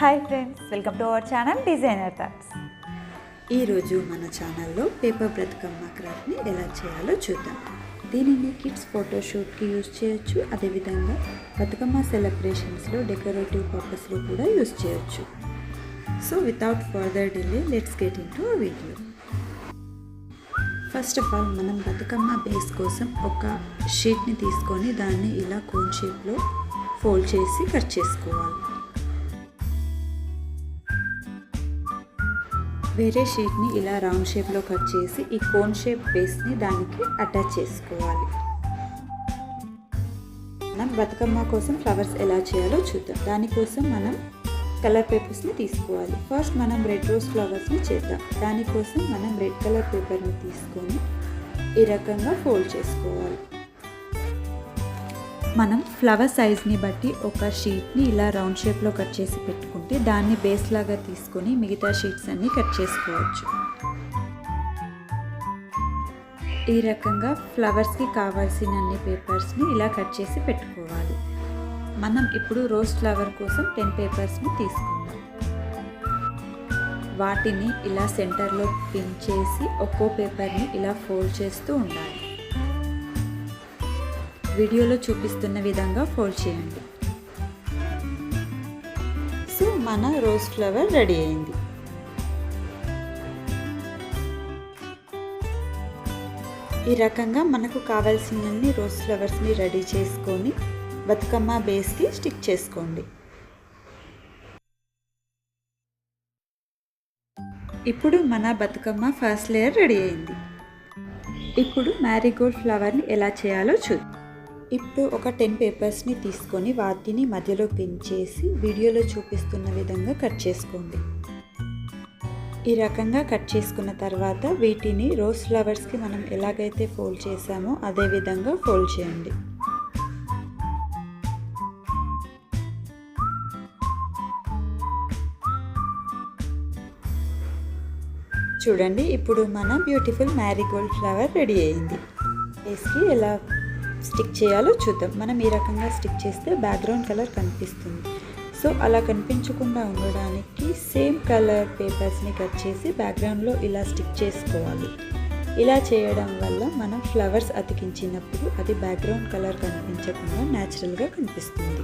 Hi friends welcome to our channel designer thoughts ఈరోజు మన ఛానల్లో పేపర్ బ్రతుకమ్మ క్రాఫ్ట్ని ఎలా చేయాలో చూద్దాం. దీనిని కిడ్స్ ఫోటోషూట్కి యూజ్ చేయొచ్చు. అదేవిధంగా బతుకమ్మ సెలబ్రేషన్స్లో డెకరేటివ్ పర్పస్లో కూడా యూజ్ చేయొచ్చు. So without further delay let's get into video first of all మనం బతుకమ్మ బేస్ కోసం ఒక షీట్ని తీసుకొని దాన్ని ఇలా కోన్ షేప్లో ఫోల్డ్ చేసి కట్ చేసుకోవాలి. వేరే షీట్ని ఇలా రౌండ్ షేప్లో కట్ చేసి ఈ కోన్ షేప్ బేస్ని దానికి అటాచ్ చేసుకోవాలి. మనం బతుకమ్మ కోసం ఫ్లవర్స్ ఎలా చేయాలో చూద్దాం. దానికోసం మనం కలర్ పేపర్స్ని తీసుకోవాలి. ఫస్ట్ మనం రెడ్ రోజ్ ఫ్లవర్స్ని చేద్దాం. దానికోసం మనం రెడ్ కలర్ పేపర్ని తీసుకొని ఈ రకంగా ఫోల్డ్ చేసుకోవాలి. మనం ఫ్లవర్ సైజ్ని బట్టి ఒక షీట్ని ఇలా రౌండ్ షేప్లో కట్ చేసి పెట్టుకుంటే దాన్ని బేస్ లాగా తీసుకొని మిగతా షీట్స్ అన్నీ కట్ చేసుకోవచ్చు. ఈ రకంగా ఫ్లవర్స్కి కావాల్సినన్ని పేపర్స్ని ఇలా కట్ చేసి పెట్టుకోవాలి. మనం ఇప్పుడు రోజ్ ఫ్లవర్ కోసం టెన్ పేపర్స్ని తీసుకుందాం. వాటిని ఇలా సెంటర్లో పిన్ చేసి ఒక్కో పేపర్ని ఇలా ఫోల్డ్ చేస్తూ ఉండాలి. వీడియోలో చూపిస్తున్న విధంగా ఫోల్డ్ చేయండి. సో మన రోజ్ ఫ్లవర్ రెడీ అయింది. ఈ రకంగా మనకు కావాల్సినన్ని రోజ్ ఫ్లవర్స్ని రెడీ చేసుకొని బతుకమ్మ బేస్కి స్టిక్ చేసుకోండి. ఇప్పుడు మన బతుకమ్మ ఫస్ట్ లేయర్ రెడీ అయింది. ఇప్పుడు మ్యారీగోల్డ్ ఫ్లవర్ని ఎలా చేయాలో చూద్దాం. ఇప్పుడు ఒక టెన్ పేపర్స్ని తీసుకొని వాటిని మధ్యలో పెంచేసి వీడియోలో చూపిస్తున్న విధంగా కట్ చేసుకోండి. ఈ రకంగా కట్ చేసుకున్న తర్వాత వీటిని రోజ్ ఫ్లవర్స్కి మనం ఎలాగైతే ఫోల్డ్ చేసామో అదే విధంగా ఫోల్డ్ చేయండి. చూడండి ఇప్పుడు మన బ్యూటిఫుల్ మ్యారీగోల్డ్ ఫ్లవర్ రెడీ అయింది. ఫేస్కి ఎలా స్టిక్ చేయాలో చూద్దాం. మనం ఈ రకంగా స్టిక్ చేస్తే బ్యాక్గ్రౌండ్ కలర్ కనిపిస్తుంది. సో అలా కనిపించకుండా ఉండడానికి సేమ్ కలర్ పేపర్స్ని కట్ చేసి బ్యాక్గ్రౌండ్లో ఇలా స్టిక్ చేసుకోవాలి. ఇలా చేయడం వల్ల మనం ఫ్లవర్స్ అతికించినప్పుడు అది బ్యాక్గ్రౌండ్ కలర్ కనిపించకుండా న్యాచురల్గా కనిపిస్తుంది.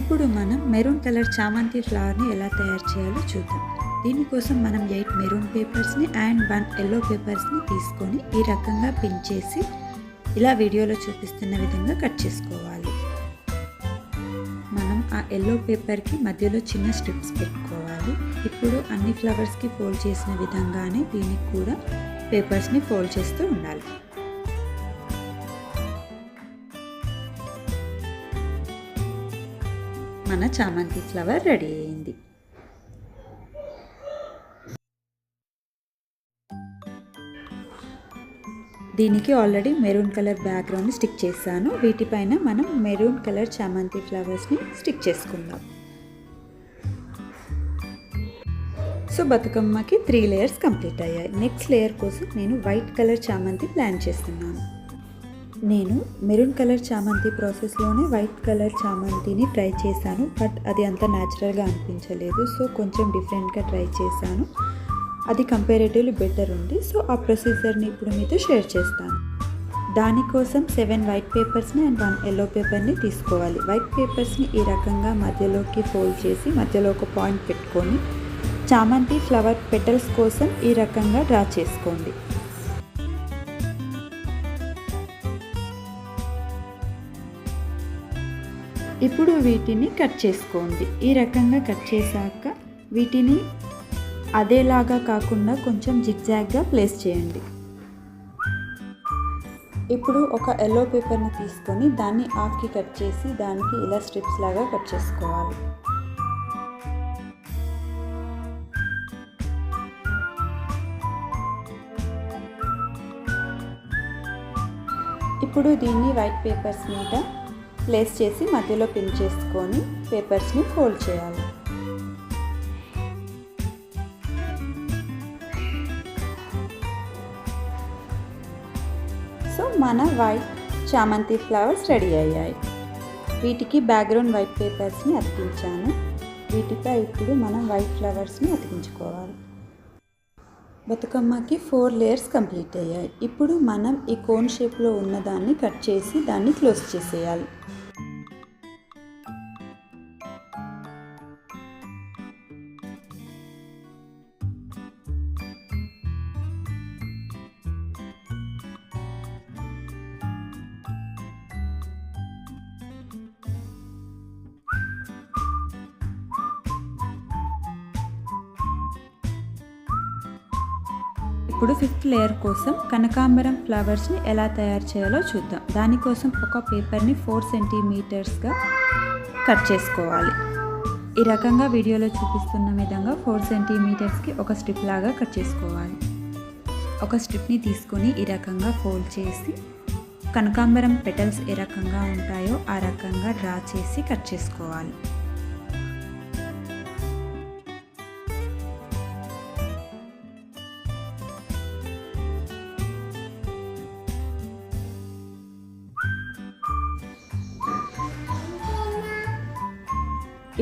ఇప్పుడు మనం మెరూన్ కలర్ చామంతి ఫ్లవర్ని ఎలా తయారు చేయాలో చూద్దాం. దీనికోసం మనం ఎయిట్ మెరూన్ పేపర్స్ని అండ్ వన్ ఎల్లో పేపర్స్ని తీసుకొని ఈ రకంగా పిన్ చేసి ఇలా వీడియోలో చూపిస్తున్న విధంగా కట్ చేసుకోవాలి. మనం ఆ ఎల్లో పేపర్కి మధ్యలో చిన్న స్ట్రిప్స్ పెట్టుకోవాలి. ఇప్పుడు అన్ని ఫ్లవర్స్కి ఫోల్డ్ చేసిన విధంగానే దీనికి కూడా పేపర్స్ని ఫోల్డ్ చేస్తూ ఉండాలి. మన చామంతి ఫ్లవర్ రెడీ అయింది. దీనికి already maroon colour background stick చేశాను. వీటిపైన మనం మెరూన్ కలర్ చామంతి ఫ్లవర్స్ని స్టిక్ చేసుకుందాం. సో బతుకమ్మకి త్రీ లేయర్స్ కంప్లీట్ అయ్యాయి. నెక్స్ట్ లేయర్ కోసం నేను వైట్ కలర్ చామంతి ప్లాన్ చేస్తున్నాను. నేను మెరూన్ కలర్ చామంతి ప్రాసెస్లోనే వైట్ కలర్ చామంతిని ట్రై చేశాను బట్ అది అంత న్యాచురల్గా అనిపించలేదు. సో కొంచెం డిఫరెంట్గా ట్రై చేశాను. అది కంపారేటివ్లీ బెటర్ ఉంది. సో ఆ ప్రొసీజర్ని ఇప్పుడు మీతో షేర్ చేస్తాను. దానికోసం సెవెన్ వైట్ పేపర్స్ని అండ్ వన్ ఎల్లో పేపర్ని తీసుకోవాలి. వైట్ పేపర్స్ని ఈ రకంగా మధ్యలోకి ఫోల్డ్ చేసి మధ్యలో ఒక పాయింట్ పెట్టుకొని చామంతి ఫ్లవర్ పెటల్స్ కోసం ఈ రకంగా డ్రా చేసుకోండి. ఇప్పుడు వీటిని కట్ చేసుకోండి. ఈ రకంగా కట్ చేశాక వీటిని అదేలాగా కాకుండా కొంచెం జిగ్జాగ్గా ప్లేస్ చేయండి. ఇప్పుడు ఒక ఎల్లో పేపర్ని తీసుకొని దాన్ని ఆఫ్కి కట్ చేసి దానికి ఇలా స్ట్రిప్స్ లాగా కట్ చేసుకోవాలి. ఇప్పుడు దీన్ని వైట్ పేపర్స్ మీద ప్లేస్ చేసి మధ్యలో పిన్ చేసుకొని పేపర్స్ని ఫోల్డ్ చేయాలి. సో మన వైట్ చామంతి ఫ్లవర్స్ రెడీ అయ్యాయి. వీటికి బ్యాక్గ్రౌండ్ వైట్ పేపర్స్ని అతికించాను. వీటిపై ఇప్పుడు మనం వైట్ ఫ్లవర్స్ని అతికించుకోవాలి. బతుకమ్మకి ఫోర్ లేయర్స్ కంప్లీట్ అయ్యాయి. ఇప్పుడు మనం ఈ కోన్ షేప్లో ఉన్నదాన్ని కట్ చేసి దాన్ని క్లోజ్ చేసేయాలి. ఇప్పుడు ఫిఫ్త్ లేయర్ కోసం కనకాంబరం ఫ్లవర్స్ని ఎలా తయారు చేయాలో చూద్దాం. దానికోసం ఒక పేపర్ని ఫోర్ సెంటీమీటర్స్గా కట్ చేసుకోవాలి. ఈ రకంగా వీడియోలో చూపిస్తున్న విధంగా ఫోర్ సెంటీమీటర్స్కి ఒక స్ట్రిప్ లాగా కట్ చేసుకోవాలి. ఒక స్ట్రిప్ని తీసుకొని ఈ రకంగా ఫోల్డ్ చేసి కనకాంబరం పెటల్స్ ఏ రకంగా ఉంటాయో ఆ రకంగా డ్రా చేసి కట్ చేసుకోవాలి.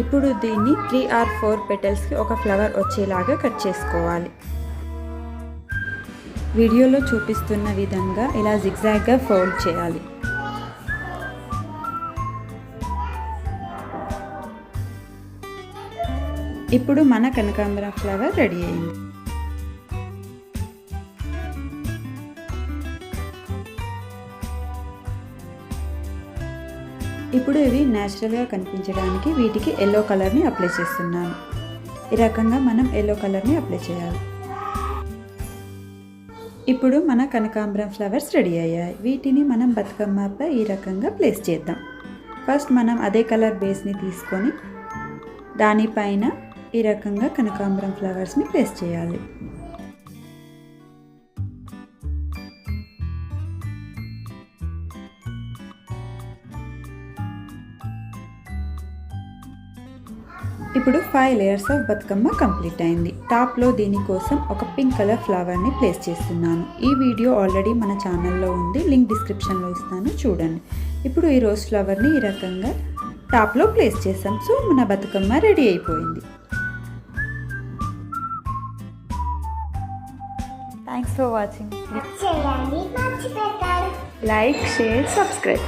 ఇప్పుడు దీన్ని త్రీ ఆర్ ఫోర్ పెటల్స్కి ఒక ఫ్లవర్ వచ్చేలాగా కట్ చేసుకోవాలి. వీడియోలో చూపిస్తున్న విధంగా ఇలా జిగ్జాగ్గా ఫోల్డ్ చేయాలి. ఇప్పుడు మన కనకాంబర ఫ్లవర్ రెడీ అయింది. ఇప్పుడు ఇవి న్యాచురల్గా కనిపించడానికి వీటికి ఎల్లో కలర్ని అప్లై చేస్తున్నాను. ఈ రకంగా మనం ఎల్లో కలర్ని అప్లై చేయాలి. ఇప్పుడు మన కనకాంబరం ఫ్లవర్స్ రెడీ అయ్యాయి. వీటిని మనం బతుకమ్మపై ఈ రకంగా ప్లేస్ చేద్దాం. ఫస్ట్ మనం అదే కలర్ బేస్ని తీసుకొని దానిపైన ఈ రకంగా కనకాంబరం ఫ్లవర్స్ని ప్లేస్ చేయాలి. ఇప్పుడు five layers of Bathukamma complete అయింది. టాప్లో దీనికోసం ఒక పింక్ కలర్ ఫ్లవర్ని ప్లేస్ చేస్తున్నాను. ఈ వీడియో ఆల్రెడీ మన ఛానల్లో ఉంది. లింక్ డిస్క్రిప్షన్లో ఇస్తాను. చూడండి. ఇప్పుడు ఈ రోజ్ ఫ్లవర్ని ఈ రకంగా టాప్లో ప్లేస్ చేసాం సో మన బతుకమ్మ రెడీ అయిపోయింది. Thanks for watching like share subscribe